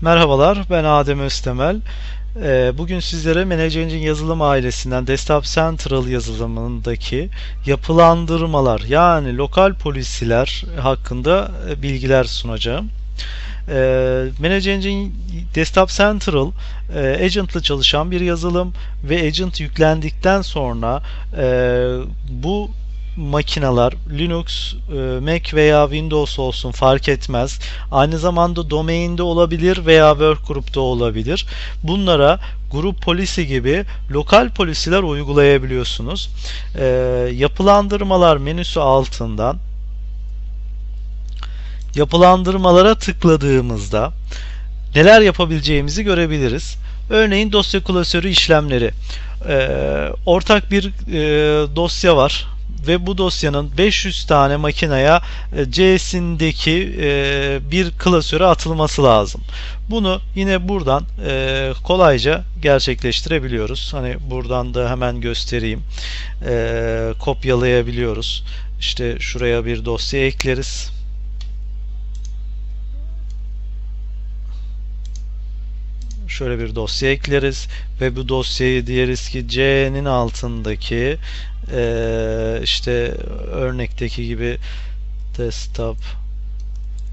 Merhabalar, ben Adem Öztemel. Ee, Bugün sizlere Manage Engine yazılım ailesinden Desktop Central yazılımındaki yapılandırmalar yani lokal polisiler hakkında e, bilgiler sunacağım. Ee, Manage Engine Desktop Central e, agent'lı çalışan bir yazılım ve agent yüklendikten sonra e, bu makineler Linux, e, Mac veya Windows olsun fark etmez. Aynı zamanda domainde olabilir veya workgroup'ta olabilir. Bunlara grup polisi gibi lokal polisiler uygulayabiliyorsunuz. E, yapılandırmalar menüsü altından yapılandırmalara tıkladığımızda neler yapabileceğimizi görebiliriz. Örneğin dosya klasörü işlemleri. E, ortak bir dosya var ve bu dosyanın 500 tane makineye e, C'sindeki e, bir klasöre atılması lazım. Bunu yine buradan e, kolayca gerçekleştirebiliyoruz. Hani buradan da hemen göstereyim. Kopyalayabiliyoruz. İşte şuraya bir dosya ekleriz. Şöyle bir dosya ekleriz ve bu dosyayı diyeriz ki C'nin altındaki e, işte örnekteki gibi desktop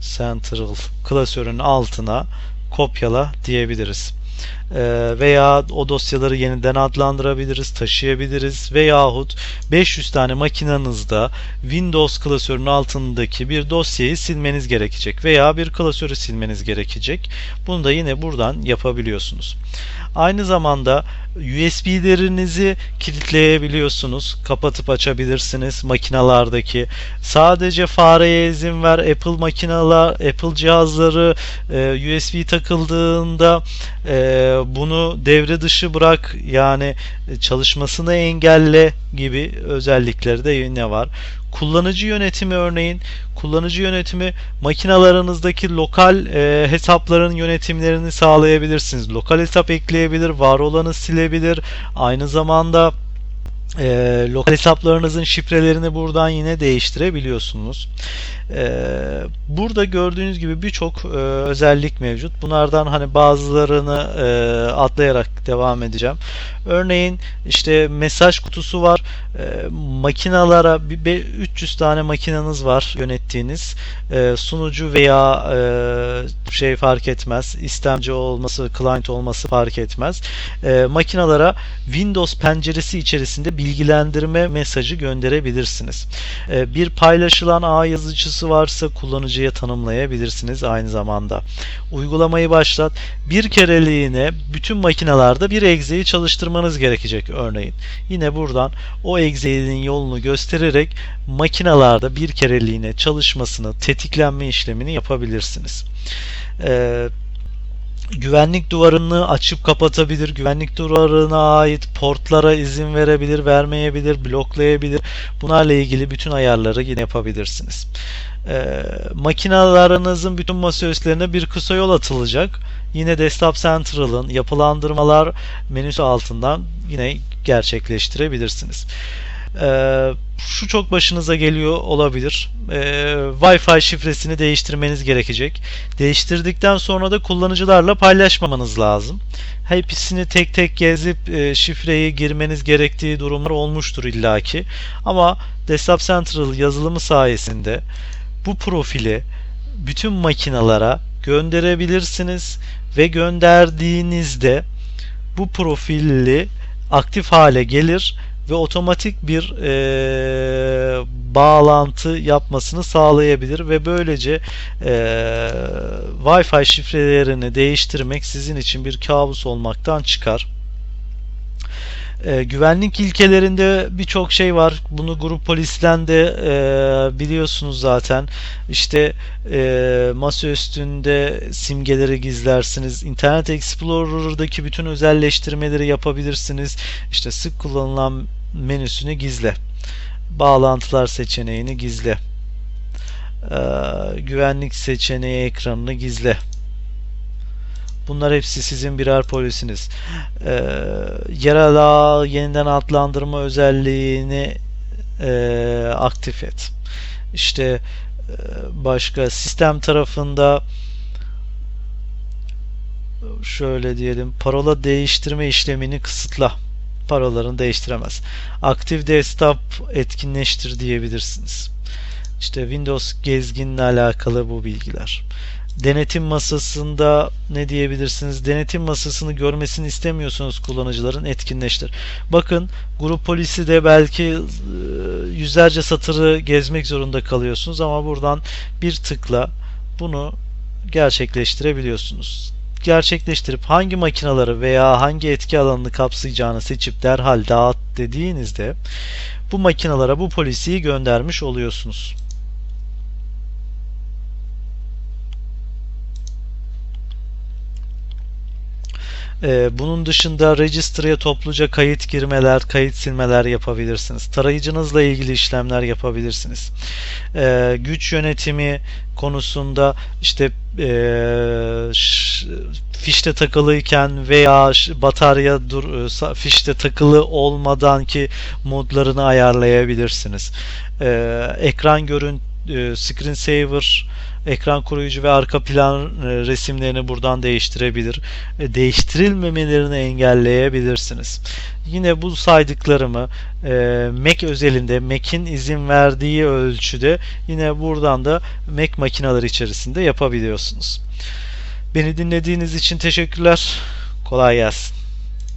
central klasörün altına kopyala diyebiliriz. Ee, veya o dosyaları yeniden adlandırabiliriz, taşıyabiliriz veyahut 500 tane makinenizde Windows klasörünün altındaki bir dosyayı silmeniz gerekecek veya bir klasörü silmeniz gerekecek. Bunu da yine buradan yapabiliyorsunuz. Aynı zamanda USB'lerinizi kilitleyebiliyorsunuz. Kapatıp açabilirsiniz makinalardaki. Sadece fareye izin ver. Apple makineler, Apple cihazları e, USB takıldığında e, bunu devre dışı bırak yani çalışmasını engelle gibi özellikleri de yine var. Kullanıcı yönetimi örneğin kullanıcı yönetimi makinalarınızdaki lokal e, hesapların yönetimlerini sağlayabilirsiniz. Lokal hesap ekleyebilir, var olanı silebilir. Aynı zamanda e, lokal hesaplarınızın şifrelerini buradan yine değiştirebiliyorsunuz. Ee, burada gördüğünüz gibi birçok e, özellik mevcut. Bunlardan hani bazılarını e, atlayarak devam edeceğim. Örneğin işte mesaj kutusu var. E, makinalara 300 tane makineniz var yönettiğiniz. sunucu veya şey fark etmez. istemci olması, client olması fark etmez. makinalara Windows penceresi içerisinde bilgilendirme mesajı gönderebilirsiniz. bir paylaşılan ağ yazıcısı varsa kullanıcıya tanımlayabilirsiniz aynı zamanda. Uygulamayı başlat. Bir kereliğine bütün makinalarda bir egzeyi çalıştırmanız gerekecek örneğin. Yine buradan o egzenin yolunu göstererek makinalarda bir kereliğine çalışmasını, tetiklenme işlemini yapabilirsiniz. Ee, güvenlik duvarını açıp kapatabilir, güvenlik duvarına ait portlara izin verebilir, vermeyebilir, bloklayabilir. Bunlarla ilgili bütün ayarları yine yapabilirsiniz. Ee, makinalarınızın bütün masaüstlerine bir kısa yol atılacak. Yine Desktop Central'ın yapılandırmalar menüsü altından yine gerçekleştirebilirsiniz. Ee, şu çok başınıza geliyor olabilir. Ee, Wi-Fi şifresini değiştirmeniz gerekecek. Değiştirdikten sonra da kullanıcılarla paylaşmamanız lazım. Hepsini tek tek gezip e, şifreyi girmeniz gerektiği durumlar olmuştur illaki. Ama Desktop Central yazılımı sayesinde bu profili bütün makinalara gönderebilirsiniz ve gönderdiğinizde bu profilli aktif hale gelir ve otomatik bir e, bağlantı yapmasını sağlayabilir ve böylece e, Wi-Fi şifrelerini değiştirmek sizin için bir kabus olmaktan çıkar. E, güvenlik ilkelerinde birçok şey var. Bunu grup polisten de e, biliyorsunuz zaten. İşte e, masa üstünde simgeleri gizlersiniz. Internet Explorer'daki bütün özelleştirmeleri yapabilirsiniz. İşte sık kullanılan menüsünü gizle. Bağlantılar seçeneğini gizle. Ee, güvenlik seçeneği ekranını gizle. Bunlar hepsi sizin birer polisiniz. Ee, yerel ağ yeniden adlandırma özelliğini e, aktif et. İşte e, başka sistem tarafında şöyle diyelim parola değiştirme işlemini kısıtla. Parolarını değiştiremez. Aktif desktop etkinleştir diyebilirsiniz. İşte Windows gezginle alakalı bu bilgiler. Denetim masasında ne diyebilirsiniz? Denetim masasını görmesini istemiyorsunuz kullanıcıların etkinleştir. Bakın grup polisi de belki e, yüzlerce satırı gezmek zorunda kalıyorsunuz ama buradan bir tıkla bunu gerçekleştirebiliyorsunuz. Gerçekleştirip hangi makinaları veya hangi etki alanını kapsayacağını seçip derhal dağıt dediğinizde bu makinalara bu polisiyi göndermiş oluyorsunuz. Ee, bunun dışında register'ya topluca kayıt girmeler, kayıt silmeler yapabilirsiniz. Tarayıcınızla ilgili işlemler yapabilirsiniz. Ee, güç yönetimi konusunda işte e, fişte takılıyken veya batarya dur, e, fişte takılı olmadan ki modlarını ayarlayabilirsiniz. Ee, ekran görüntü e, screensaver ekran koruyucu ve arka plan e, resimlerini buradan değiştirebilir. E, değiştirilmemelerini engelleyebilirsiniz. Yine bu saydıklarımı e, Mac özelinde Mac'in izin verdiği ölçüde yine buradan da Mac makineler içerisinde yapabiliyorsunuz. Beni dinlediğiniz için teşekkürler. Kolay gelsin.